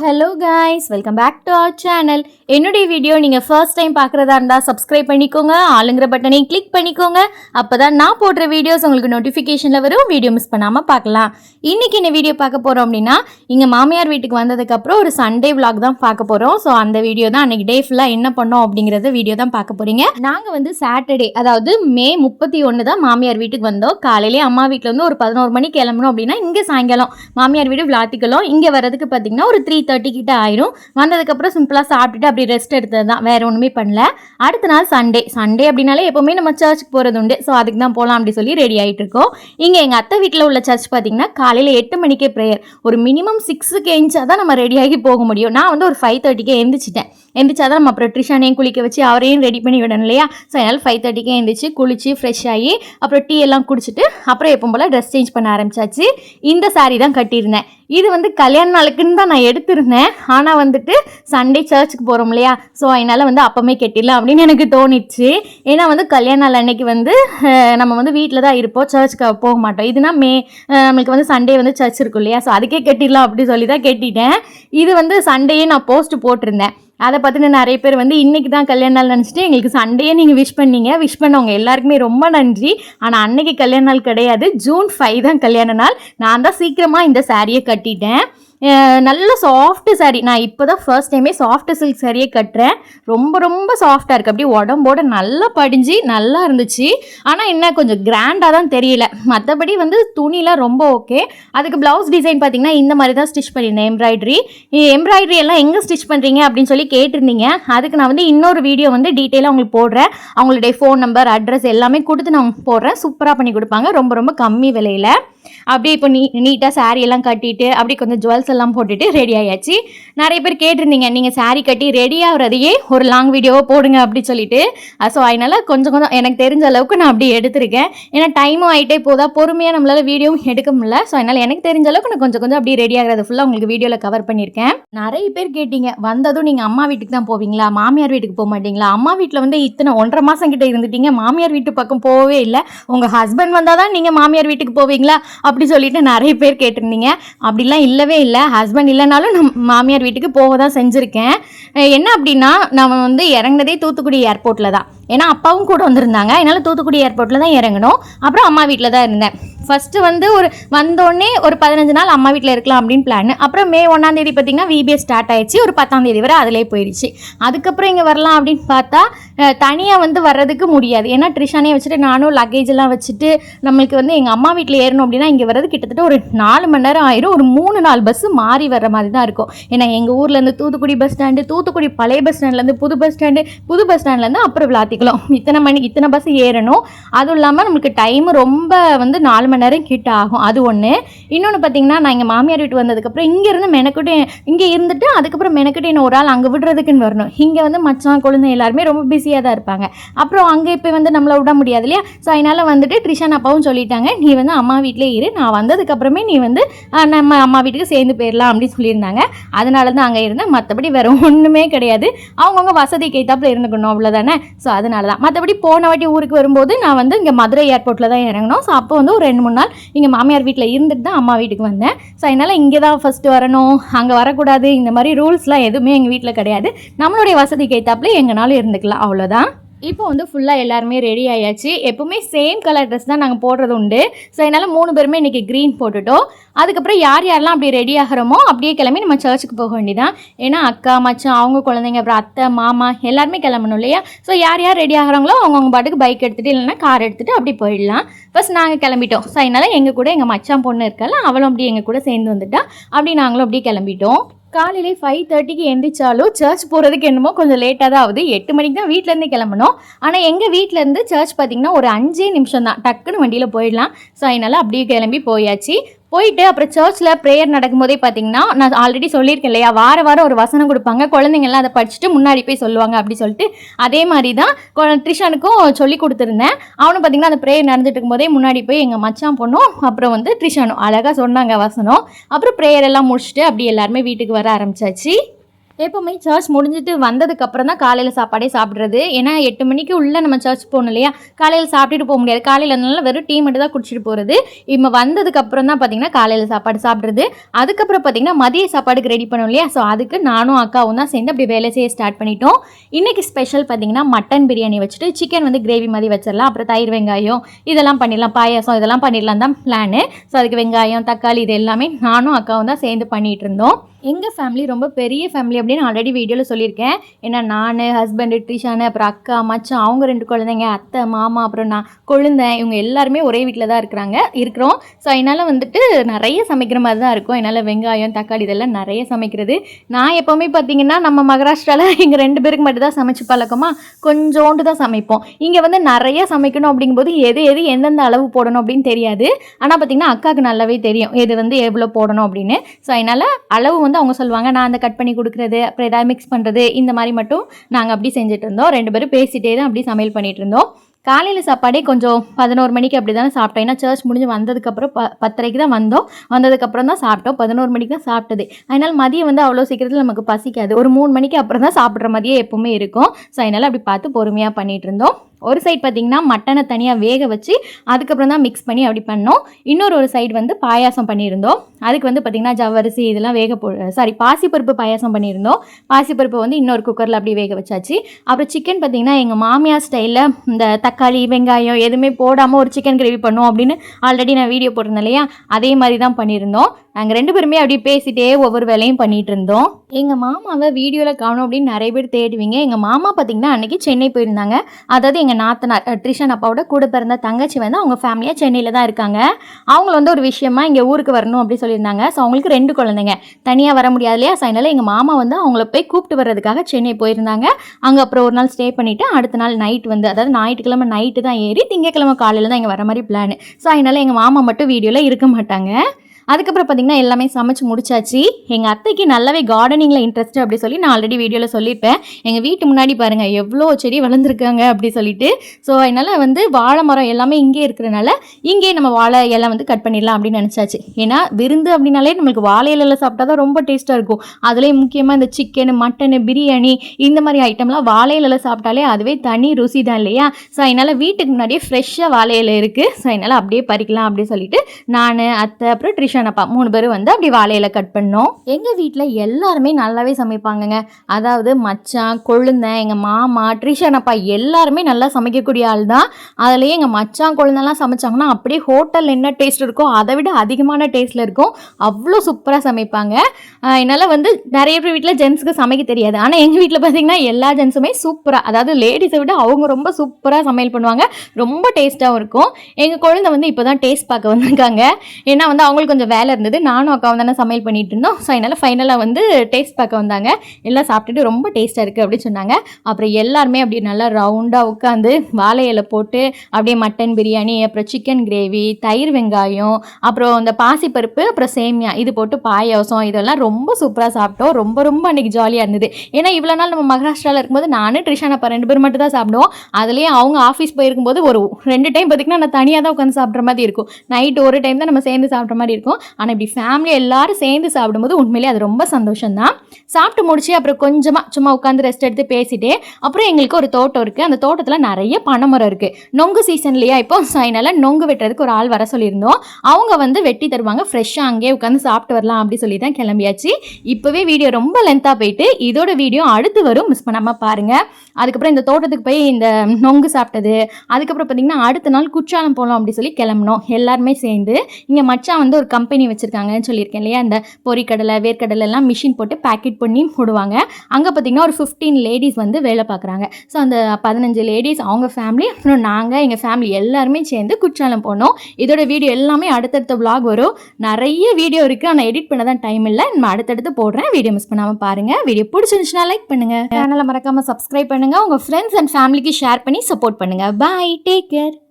Hello guys welcome back to our channel என்னுடைய video நீங்கள் first time பார்க்குறதா இருந்தால் சப்ஸ்கிரைப் பண்ணிக்கோங்க. ஆளுங்கிற பட்டனையும் கிளிக் பண்ணிக்கோங்க. அப்போ தான் நான் போடுற வீடியோஸ் உங்களுக்கு நோட்டிஃபிகேஷனில் வரும். வீடியோ மிஸ் பண்ணாமல் பார்க்கலாம். இன்றைக்கி இந்த வீடியோ பார்க்க போகிறோம் அப்படின்னா இங்கே மாமியார் வீட்டுக்கு வந்ததுக்கப்புறம் ஒரு சண்டே விலாக் தான் பார்க்க போகிறோம் ஸோ அந்த வீடியோ தான் அன்றைக்கி டே ஃபுல்லாக என்ன பண்ணோம் அப்படிங்கிறத வீடியோ தான் பார்க்க போகிறீங்க நாங்கள் வந்து சாட்டர்டே அதாவது மே முப்பத்தி ஒன்று தான் மாமியார் வீட்டுக்கு வந்தோம். காலையிலே அம்மா வீட்டில் வந்து ஒரு பதினோரு மணிக்கு கிளம்பணும் அப்படின்னா இங்கே சாயங்காலம் மாமியார் வீடு விளாத்திக்கலாம். இங்கே வரதுக்கு பார்த்தீங்கன்னா ஒரு த்ரீ தேர்ட்டி கிட்ட ஆயிரும். வந்ததுக்கப்புறம் சிம்பிளாக சாப்பிட்டுட்டு அப்படி ரெஸ்ட் எடுத்தது தான் வேறு ஒன்றுமே பண்ணல. அடுத்த நாள் சண்டே சண்டே அப்படின்னாலே எப்போவுமே நம்ம சர்ச்சுக்கு போகிறது உண்டு. ஸோ அதுக்கு தான் போகலாம் அப்படி சொல்லி ரெடி ஆகிட்டு இருக்கோம். இங்கே எங்கள் அத்தை வீட்டில் உள்ள சர்ச் பார்த்தீங்கன்னா காலையில் எட்டு மணிக்கே ப்ரேயர் ஒரு மினிமம் சிக்ஸுக்கு எழுந்தா தான் நம்ம ரெடியாகி போக முடியும். நான் வந்து ஒரு ஃபைவ் தேர்ட்டிக்கே எழுந்திரிச்சிட்டேன் எந்திரிச்சா தான் நம்ம அப்புறம் ட்ரிஷானையும் குளிக்க வச்சு அவரையும் ரெடி பண்ணி விடணும் இல்லையா? ஸோ அதனால் ஃபைவ் தேர்ட்டிக்கே எழுந்திரிச்சு குளிச்சு ஃப்ரெஷ் ஆகி அப்புறம் டீ எல்லாம் குடிச்சிட்டு அப்புறம் எப்போ போல் ட்ரெஸ் சேஞ்ச் பண்ண ஆரம்பிச்சாச்சு. இந்த saree தான் கட்டியிருந்தேன். இது வந்து கல்யாண நாளுக்குன்னு தான் நான் எடுத்து எடுத்திருந்தேன் ஆனால் வந்துட்டு சண்டே சர்ச்சுக்கு போகிறோம் இல்லையா? ஸோ அதனால் வந்து அப்போமே கட்டிடலாம் அப்படின்னு எனக்கு தோணிச்சு. ஏன்னா வந்து கல்யாண நாள் அன்னைக்கு வந்து நம்ம வந்து வீட்டில் தான் இருப்போம் சர்ச்சுக்கு போக மாட்டோம். இதுனா மே நம்மளுக்கு வந்து சண்டே வந்து சர்ச் இருக்கும் இல்லையா? ஸோ அதுக்கே கட்டிடலாம் அப்படி சொல்லி தான் கேட்டிட்டேன். இது வந்து சண்டேயே நான் போஸ்ட் போட்டிருந்தேன். அதை பற்றின நிறைய பேர் வந்து இன்றைக்கி தான் கல்யாண நாள் நினச்சிட்டு எங்களுக்கு சண்டையே நீங்கள் விஷ் பண்ணீங்க. விஷ் பண்ணவங்க எல்லாருக்குமே ரொம்ப நன்றி. ஆனால் அன்னைக்கு கல்யாண நாள் கிடையாது. ஜூன் ஃபைவ் தான் கல்யாண நாள். நான் தான் சீக்கிரமாக இந்த சாரியை கட்டிட்டேன். நல்ல சாஃப்ட்டு saree. நான் இப்போ தான் ஃபர்ஸ்ட் டைமே சாஃப்ட் சில்க் சாரியே கட்டுறேன். ரொம்ப ரொம்ப சாஃப்டாக இருக்குது அப்படியே உடம்போட நல்லா படிஞ்சு நல்லா இருந்துச்சு. ஆனால் என்ன கொஞ்சம் கிராண்டாக தான் தெரியல. மற்றபடி வந்து துணிலாம் ரொம்ப ஓகே அதுக்கு ப்ளவுஸ் டிசைன் பார்த்தீங்கன்னா இந்த மாதிரி தான் ஸ்டிச் பண்ணியிருந்தேன். எம்ப்ராய்டரி எம்ப்ராய்டரி எல்லாம் எங்கே ஸ்டிச் பண்ணுறீங்க அப்படின்னு சொல்லி கேட்டிருந்தீங்க. அதுக்கு நான் வந்து இன்னொரு வீடியோ வந்து டீட்டெயிலாக உங்களுக்கு போடுறேன். அவங்களுடைய ஃபோன் நம்பர் அட்ரஸ் எல்லாமே கொடுத்து நான் போடுறேன். சூப்பராக பண்ணி கொடுப்பாங்க. ரொம்ப ரொம்ப கம்மி விலையில். அப்படியே இப்போ நீ நீட்டாக சாரீ எல்லாம் கட்டிட்டு அப்படியே கொஞ்சம் ஜுவல்ஸ் எல்லாம் போட்டுட்டு ரெடி ஆயாச்சு. நிறைய பேர் கேட்டிருந்தீங்க நீங்கள் saree கட்டி ரெடி ஆகுறதையே ஒரு லாங் வீடியோவை போடுங்க அப்படி சொல்லிட்டு. ஸோ அதனால் கொஞ்சம் கொஞ்சம் எனக்கு தெரிஞ்ச அளவுக்கு நான் அப்படியே எடுத்திருக்கேன். ஏன்னா டைமும் ஆகிட்டே போதா பொறுமையாக நம்மளால் வீடியோவும் எடுக்க முடியல. ஸோ அதனால் எனக்கு தெரிஞ்ச அளவுக்கு நான் கொஞ்சம் கொஞ்சம் அப்படியே ரெடி ஆகிறது ஃபுல்லாக உங்களுக்கு வீடியோவில் கவர் பண்ணியிருக்கேன். நிறைய பேர் கேட்டீங்க வந்ததும் நீங்கள் அம்மா வீட்டுக்கு தான் போவீங்களா? மாமியார் வீட்டுக்கு போக மாட்டீங்களா? அம்மா வீட்டில் வந்து இத்தனை ஒன்றரை மாதம் கிட்ட இருந்துட்டீங்க. மாமியார் வீட்டு பக்கம் போகவே இல்லை. உங்கள் ஹஸ்பண்ட் வந்தால் தான் நீங்கள் மாமியார் வீட்டுக்கு போவீங்களா? அப்படி சொல்லிட்டு நிறைய பேர் கேட்டிருந்தீங்க. அப்படிலாம் இல்லவே இல்லை. ஹஸ்பண்ட் இல்லைனாலும் நான் மாமியார் வீட்டுக்கு போக தான் செஞ்சுருக்கேன் என்ன அப்படின்னா நம்ம வந்து இறங்குனதே தூத்துக்குடி ஏர்போர்ட்டில் தான். ஏன்னா அப்பாவும் கூட வந்திருந்தாங்க. என்னால் தூத்துக்குடி ஏர்போர்ட்டில் தான் இறங்கணும் அப்புறம் அம்மா வீட்டில் தான் இருந்தேன். ஃபஸ்ட்டு வந்து ஒரு வந்தோடனே ஒரு பதினஞ்சு நாள் அம்மா வீட்டில் இருக்கலாம் அப்படின்னு பிளான் அப்புறம் மே ஒன்றாம் தேதி பார்த்தீங்கன்னா விபிஎஸ் ஸ்டார்ட் ஆயிடுச்சு. ஒரு பத்தாம் தேதி வரை அதிலே போயிடுச்சு. அதுக்கப்புறம் இங்கே வரலாம் அப்படின்னு பார்த்தா தனியாக வந்து வர்றதுக்கு முடியாது. ஏன்னா ட்ரிஷானே வச்சுட்டு நானும் லக்கேஜ் எல்லாம் வச்சுட்டு நம்மளுக்கு வந்து எங்கள் அம்மா வீட்டில் ஏறணும் அப்படின்னா இங்கே வர்றது கிட்டத்தட்ட ஒரு நாலு மணி நேரம் ஆயிரும். ஒரு மூணு நாலு பஸ்ஸு மாறி வர்ற மாதிரி தான் இருக்கும். ஏன்னா எங்கள் ஊர்லேருந்து தூத்துக்குடி பஸ் ஸ்டாண்டு தூத்துக்குடி பழைய பஸ் ஸ்டாண்ட்லேருந்து புது பஸ் ஸ்டாண்டு புது பஸ் ஸ்டாண்ட்லேருந்து அப்புறம் விளாத்திக்கலாம். இத்தனை மணிக்கு இத்தனை பஸ் ஏறணும். அதுவும் இல்லாமல் நம்மளுக்கு டைம் ரொம்ப வந்து நாலு மணி நேரம் கிட்ட ஆகும். அது ஒன்று இன்னொன்று பார்த்தீங்கன்னா நான் எங்கள் மாமியார் வீட்டு வந்ததுக்கப்புறம் இங்கேருந்து மெனக்கிட்டு இங்கே இருந்துட்டு அதுக்கப்புறம் மெனக்கிட்டு என்ன ஒரு ஆள் அங்கே விடுறதுக்குன்னு வரணும். இங்கே வந்து மச்சான் குழந்தை எல்லாருமே ரொம்ப பிஸியாக தான் இருப்பாங்க. அப்புறம் அங்கே இப்போ வந்து நம்மளை விட முடியாது இல்லையா? ஸோ அதனால் வந்துட்டு ட்ரிஷான் அப்பாவும் சொல்லிட்டாங்க நீ வந்து அம்மா வீட்டிலே இரு. நான் வந்ததுக்கப்புறமே நீ வந்து நம்ம அம்மா வீட்டுக்கு சேர்ந்து போயிடலாம் அப்படின்னு சொல்லியிருந்தாங்க. அதனால தான் அங்கே இருந்தேன். மற்றபடி வேறு ஒன்றுமே கிடையாது. அவங்கவுங்க வசதிக்கு ஏற்றாப்புல இருந்துக்கணும் அவ்வளோதானே ஸோ அதனால தான். மற்றபடி போன வாட்டி ஊருக்கு வரும்போது நான் வந்து இங்கே மதுரை ஏர்போர்ட்டில் தான் இறங்கணும் ஸோ அப்போ வந்து ஒரு ரெண்டு மூணு நாள் இங்கே மாமியார் வீட்டில் இருந்துட்டு தான் அம்மா வீட்டுக்கு வந்தேன். ஸோ அதனால் இங்கே தான் ஃபஸ்ட்டு வரணும். அங்கே வரக்கூடாது. இந்த மாதிரி ரூல்ஸ்லாம் எதுவுமே எங்கள் வீட்டில் கிடையாது. நம்மளுடைய வசதிக்கு ஏற்றாப்புல எங்கனாலும் இருந்துக்கலாம். அவ்வளோதான் இப்போ வந்து ஃபுல்லாக எல்லாருமே ரெடி ஆயாச்சு. எப்பவுமே சேம் கலர் ட்ரெஸ் தான் நாங்கள் போடுறது உண்டு. ஸோ அதனால் மூணு பேருமே இன்றைக்கி க்ரீன் போட்டுட்டோம். அதுக்கப்புறம் யார் யாரெல்லாம் அப்படி ரெடி ஆகிறோமோ அப்படியே கிளம்பி நம்ம சர்ச்சுக்கு போக வேண்டியதான் ஏன்னா அக்கா மச்சான் அவங்க குழந்தைங்க அப்புறம் அத்தை மாமா எல்லாருமே கிளம்பணும் இல்லையா? ஸோ யார் யார் ரெடி ஆகிறாங்களோ அவங்கவுங்க பாட்டுக்கு பைக் எடுத்துகிட்டு இல்லைன்னா கார் எடுத்துகிட்டு அப்படி போயிடலாம். ஃபர்ஸ்ட் நாங்கள் கிளம்பிட்டோம். ஸோ அதனால் எங்கள் கூட எங்கள் மச்சான் பொண்ணு இருக்கல அவளும் அப்படியே எங்கள் கூட சேர்ந்து வந்துட்டா. அப்படி நாங்களும் அப்படியே கிளம்பிட்டோம். காலையிலே ஃபைவ் தேர்ட்டிக்கு எந்திரிச்சாலும் சர்ச் போகிறதுக்கு என்னமோ கொஞ்சம் லேட்டாக தான் ஆகுது. எட்டு மணிக்கு தான் வீட்டிலேருந்து கிளம்பணும். ஆனால் எங்கள் வீட்டிலேருந்து சர்ச் பார்த்திங்கன்னா ஒரு அஞ்சே நிமிஷம் தான். டக்குன்னு வண்டியில் போயிடலாம். ஸோ அதனால் அப்படியே கிளம்பி போயாச்சு. போயிட்டு அப்புறம் சர்ச்சில் ப்ரேயர் நடக்கும்போதே பார்த்தீங்கன்னா நான் ஆல்ரெடி சொல்லியிருக்கேன் இல்லையா? வார வாரம் ஒரு வசனம் கொடுப்பாங்க. குழந்தைங்கள்லாம் அதை படிச்சுட்டு முன்னாடி போய் சொல்லுவாங்க அப்படி சொல்லிட்டு. அதே மாதிரி தான் கொ- ட்ரிஷானுக்கும் சொல்லி கொடுத்துருந்தேன். அவனும் பார்த்தீங்கன்னா அந்த ப்ரேயர் நடந்துட்டு இருக்கும்போதே முன்னாடி போய் எங்கள் மச்சான் பொண்ணும் அப்புறம் வந்து ட்ரிஷானும் அழகாக சொன்னாங்க வசனம். அப்புறம் ப்ரேயர் எல்லாம் முடிச்சுட்டு அப்படி எல்லாருமே வீட்டுக்கு வர ஆரம்பிச்சாச்சு. எப்போவுமே சர்ச் முடிஞ்சிட்டு வந்ததுக்கு அப்புறம் தான் காலையில் சாப்பாடே சாப்பிட்றது. ஏன்னா எட்டு மணிக்கு உள்ளே நம்ம சர்ச் போகணும் இல்லையா? காலையில் சாப்பிட்டுட்டு போக முடியாது. காலையில் இருந்தாலும் வெறும் டீ மட்டும் தான் குடிச்சிட்டு போகிறது இப்போ வந்ததுக்கு அப்புறம் தான் பார்த்தீங்கன்னா காலையில் சாப்பாடு சாப்பிட்றது. அதுக்கப்புறம் பார்த்தீங்கன்னா மதிய சாப்பாடுக்கு ரெடி பண்ணோம் இல்லையா? ஸோ அதுக்கு நானும் அக்காவும் தான் சேர்ந்து அப்படி வேலை செய்ய ஸ்டார்ட் பண்ணிட்டோம். இன்றைக்கி ஸ்பெஷல் பார்த்தீங்கன்னா மட்டன் பிரியாணி வச்சுட்டு சிக்கன் வந்து கிரேவி மாதிரி வச்சிடலாம். அப்புறம் தயிர் வெங்காயம் இதெல்லாம் பண்ணிடலாம். பாயாசம் இதெல்லாம் பண்ணிடலாம் தான் பிளானு ஸோ அதுக்கு வெங்காயம் தக்காளி இது எல்லாமே நானும் அக்காவும் தான் சேர்ந்து பண்ணிகிட்டு இருந்தோம். எங்கள் ஃபேமிலி ரொம்ப பெரிய ஃபேமிலி அப்படின்னு ஆல்ரெடி வீடியோவில் சொல்லியிருக்கேன். ஏன்னா நான் ஹஸ்பண்டு ட்ரிஷானு அப்புறம் அக்கா மச்சான் அவங்க ரெண்டு குழந்தைங்க அத்தை மாமா அப்புறம் நான் கொழுந்தேன் இவங்க எல்லாருமே ஒரே வீட்டில் தான் இருக்கிறாங்க இருக்கிறோம். ஸோ அதனால் வந்துட்டு நிறைய சமைக்கிற மாதிரி தான் இருக்கும். என்னால் வெங்காயம் தக்காளி இதெல்லாம் நிறைய சமைக்கிறது. நான் எப்போவுமே பார்த்தீங்கன்னா நம்ம மகாராஷ்டிராவில் எங்கள் ரெண்டு பேருக்கு மட்டும் தான் சமைச்சு பழக்கமா கொஞ்சோண்டு தான் சமைப்போம். இங்கே வந்து நிறைய சமைக்கணும் அப்படிங்கும்போது எது எது எந்தெந்த அளவு போடணும் அப்படின்னு தெரியாது. ஆனால் பார்த்தீங்கன்னா அக்காவுக்கு நல்லாவே தெரியும் எது வந்து எவ்வளோ போடணும் அப்படின்னு. ஸோ அதனால் அளவு வந்து வந்து அவங்க சொல்லுவாங்க நான் அந்த கட் பண்ணி கொடுக்குறது அப்புறம் ஏதாவது மிக்ஸ் பண்ணுறது இந்த மாதிரி மட்டும் நாங்கள் அப்படி செஞ்சுட்டு இருந்தோம். ரெண்டு பேரும் பேசிட்டே தான் அப்படி சமையல் பண்ணிட்டு இருந்தோம். காலையில் சாப்பாடே கொஞ்சம் பதினோரு மணிக்கு அப்படி தானே சாப்பிட்டோம். ஏன்னா சர்ச் முடிஞ்சு வந்ததுக்கப்புறம் ப பத்தரைக்கு தான் வந்தோம். வந்ததுக்கப்புறம் தான் சாப்பிட்டோம். பதினோரு மணிக்கு தான் சாப்பிட்டது. அதனால் மதியம் வந்து அவ்வளோ சீக்கிரத்தில் நமக்கு பசிக்காது. ஒரு மூணு மணிக்கு அப்புறம் தான் சாப்பிட்ற மாதிரியே எப்போவுமே இருக்கும். ஸோ அதனால் அப்படி பார்த்து பொறுமையாக பண்ணிகிட்டு இருந்தோம். ஒரு சைடு பார்த்திங்கன்னா மட்டனை தனியாக வேக வச்சு அதுக்கப்புறம் தான் மிக்ஸ் பண்ணி அப்படி பண்ணோம். இன்னொரு ஒரு சைடு வந்து பாயாசம் பண்ணியிருந்தோம். அதுக்கு வந்து பார்த்திங்கன்னா ஜவ்வரிசி இதெல்லாம் வேக போ சாரி பாசிப்பருப்பு பாயாசம் பண்ணியிருந்தோம். பாசிப்பருப்பு வந்து இன்னொரு குக்கரில் அப்படி வேக வச்சாச்சு. அப்புறம் சிக்கன் பார்த்திங்கன்னா எங்கள் மாமியார் ஸ்டைலில் இந்த தக்காளி வெங்காயம் எதுவுமே போடாமல் ஒரு சிக்கன் கிரேவி பண்ணோம் அப்படின்னு ஆல்ரெடி நான் வீடியோ போட்டிருந்தேன் இல்லையா? அதே மாதிரி தான் பண்ணியிருந்தோம். நாங்கள் ரெண்டு பேருமே அப்படியே பேசிட்டே ஒவ்வொரு வேலையும் பண்ணிகிட்டு இருந்தோம். எங்கள் மாமாவை வீடியோவில் காணும் அப்படின்னு நிறைய பேர் தேடுவீங்க. எங்கள் மாமா பார்த்திங்கன்னா அன்றைக்கி சென்னை போயிருந்தாங்க. அதாவது எங்கள் நாத்தனார் ட்ரிஷன் அப்பாவோட கூட பிறந்த தங்கச்சி வந்து அவங்க ஃபேமிலியாக சென்னையில் தான் இருக்காங்க. அவங்கள வந்து ஒரு விஷயமா இங்கே ஊருக்கு வரணும் அப்படி சொல்லியிருந்தாங்க. ஸோ அவங்களுக்கு ரெண்டு குழந்தைங்க. தனியாக வர முடியாது இல்லையா? ஸோ அதனால் எங்கள் மாமா வந்து அவங்கள போய் கூப்பிட்டு வர்றதுக்காக சென்னை போயிருந்தாங்க. அங்கே அப்புறம் ஒரு நாள் ஸ்டே பண்ணிவிட்டு அடுத்த நாள் நைட் வந்து அதாவது ஞாயிற்றுக்கிழமை நைட்டு தான் ஏறி திங்கக்கிழமை காலையில் தான் இங்கே வர மாதிரி பிளான் ஸோ அதனால் எங்கள் மாமா மட்டும் வீடியோவில் இருக்க மாட்டாங்க. அதுக்கப்புறம் பார்த்திங்கன்னா எல்லாமே சமைச்சு முடிச்சாச்சு. எங்கள் அத்தைக்கு நல்லாவே கார்டனிங்கில் இன்ட்ரெஸ்ட் அப்படி சொல்லி நான் ஆல்ரெடி வீடியோவில் சொல்லியிருப்பேன். எங்கள் வீட்டு முன்னாடி பாருங்கள் எவ்வளோ செடி வளர்ந்துருக்காங்க அப்படி சொல்லிட்டு. ஸோ அதனால் வந்து வாழை மரம் எல்லாமே இங்கே இருக்கிறனால இங்கேயே நம்ம வாழை எல்லாம் வந்து கட் பண்ணிடலாம் அப்படின்னு நினச்சாச்சு. ஏன்னா விருந்து அப்படின்னாலே நம்மளுக்கு வாழை இலையில் சாப்பிட்டா தான் ரொம்ப டேஸ்ட்டாக இருக்கும். அதுலேயும் முக்கியமாக இந்த சிக்கன் மட்டனு பிரியாணி இந்த மாதிரி ஐட்டம்லாம் வாழை இலையில் சாப்பிட்டாலே அதுவே தனி ருசி தான் இல்லையா? ஸோ அதனால் வீட்டுக்கு முன்னாடியே ஃப்ரெஷ்ஷாக வாழை இலை இருக்குது ஸோ அதனால் அப்படியே பறிக்கலாம் அப்படின்னு சொல்லிட்டு நான் அத்தை அப்புறம் ட்ரிஷன் அப்பா மூணு பேரும் வந்து அப்படி வாழையில கட் பண்ணோம். எங்கள் வீட்டில் எல்லாருமே நல்லாவே சமைப்பாங்கங்க. அதாவது மச்சான் கொழுந்தன் எங்கள் மாமா ட்ரிஷன் அப்பா எல்லாருமே நல்லா சமைக்கக்கூடிய ஆள் தான். அதுலேயே எங்கள் மச்சான் கொழுந்தெல்லாம் சமைச்சாங்கன்னா அப்படியே ஹோட்டலில் என்ன டேஸ்ட் இருக்கோ அதை விட அதிகமான டேஸ்ட்டில் இருக்கும். அவ்வளோ சூப்பராக சமைப்பாங்க. என்னால் வந்து நிறைய பேர் வீட்டில் ஜென்ஸுக்கு சமைக்க தெரியாது. ஆனால் எங்கள் வீட்டில் பார்த்தீங்கன்னா எல்லா ஜென்ஸுமே சூப்பராக அதாவது லேடிஸை விட அவங்க ரொம்ப சூப்பராக சமையல் பண்ணுவாங்க. ரொம்ப டேஸ்ட்டாகவும் இருக்கும். எங்கள் குழந்தை வந்து இப்போ தான் டேஸ்ட் பார்க்க வந்திருக்காங்க. ஏன்னா வந்து அவங்களுக்கு கொஞ்சம் வேலை இருந்தது. நானும் அக்காவும் தானே சமையல் பண்ணிட்டு இருந்தோம். ஸோ அதனால் ஃபைனலாக வந்து டேஸ்ட் பார்க்க வந்தாங்க. எல்லாம் சாப்பிட்டுட்டு ரொம்ப டேஸ்ட்டாக இருக்குது அப்படின்னு சொன்னாங்க. அப்புறம் எல்லாருமே அப்படி நல்லா ரவுண்டாக உட்காந்து வாழை இலை போட்டு அப்படியே மட்டன் பிரியாணி அப்புறம் சிக்கன் கிரேவி தயிர் வெங்காயம் அப்புறம் இந்த பாசிப்பருப்பு அப்புறம் சேமியா இது போட்டு பாயாசம் இதெல்லாம் ரொம்ப சூப்பராக சாப்பிட்டோம். ரொம்ப ரொம்ப அன்றைக்கி ஜாலியாக இருந்தது. ஏன்னா இவ்வளோ நாள் நம்ம மகாராஷ்டிராவில் இருக்கும்போது நானும் ட்ரிஷான் அப்போ ரெண்டு பேர் மட்டும் தான் சாப்பிடுவோம். அதுலேயும் அவங்க ஆஃபீஸ் போயிருக்கும்போது ஒரு ரெண்டு டைம் பார்த்திங்கன்னா நான் தனியாக தான் உட்காந்து சாப்பிட்ற மாதிரி இருக்கும். நைட் ஒரு டைம் தான் நம்ம சேர்ந்து சாப்பிட்ற மாதிரி இருக்கும். ஆனால் இப்படி ஃபேமிலி எல்லாரும் சேர்ந்து சாப்பிடும்போது உண்மையிலேயே அது ரொம்ப சந்தோஷம் தான் சாப்பிட்டு முடிச்சு அப்புறம் கொஞ்சமாக சும்மா உட்காந்து ரெஸ்ட் எடுத்து பேசிட்டு அப்புறம் எங்களுக்கு ஒரு தோட்டம் இருக்குது அந்த தோட்டத்தில் நிறைய பனைமரம் இருக்குது நொங்கு சீசன்லையா இப்போ அதனால நொங்கு வெட்டுறதுக்கு ஒரு ஆள் வர சொல்லியிருந்தோம். அவங்க வந்து வெட்டி தருவாங்க. ஃப்ரெஷ்ஷாக அங்கேயே உட்காந்து சாப்பிட்டு வரலாம் அப்படி சொல்லி தான் கிளம்பியாச்சு. இப்போவே வீடியோ ரொம்ப லென்த்தாக போயிட்டு இதோட வீடியோ அடுத்து வரும். மிஸ் பண்ணாமல் பாருங்கள் அதுக்கப்புறம் இந்த தோட்டத்துக்கு போய் இந்த நொங்கு சாப்பிட்டது அதுக்கப்புறம் பார்த்தீங்கன்னா அடுத்த நாள் குற்றாலம் போகலாம் அப்படி சொல்லி கிளம்புனோம். எல்லாருமே சேர்ந்து. இங்கே மச்சான் வந்து ஒரு கம்பெனி வச்சுருக்காங்கன்னு சொல்லியிருக்கேன் இல்லையா? அந்த பொரிக்கடலை வேர்க்கடலை எல்லாம் மிஷின் போட்டு பேக்கெட் பண்ணி போடுவாங்க. அங்கே பார்த்திங்கன்னா ஒரு ஃபிஃப்டீன் லேடிஸ் வந்து வேலை பார்க்குறாங்க. ஸோ அந்த பதினஞ்சு லேடிஸ் அவங்க ஃபேமிலி அப்புறம் நாங்கள் எங்கள் ஃபேமிலி எல்லாருமே சேர்ந்து குற்றாலம் போனோம். இதோட வீடியோ எல்லாமே அடுத்தடுத்த விலாக் வரும். நிறைய வீடியோ இருக்குது ஆனால் எடிட் பண்ண தான் டைம் இல்லை. நம்ம அடுத்தடுத்து போடுறேன். வீடியோ மிஸ் பண்ணாமல் பாருங்கள் வீடியோ பிடிச்சிருந்துச்சுன்னா லைக் பண்ணுங்கள் சேனலை மறக்காமல் சப்ஸ்கிரைப் பண்ணுங்கள் உங்கள் ஃப்ரெண்ட்ஸ் அண்ட் ஃபேமிலிக்கு ஷேர் பண்ணி சப்போர்ட் பண்ணுங்கள் பாய் டேக் கேர்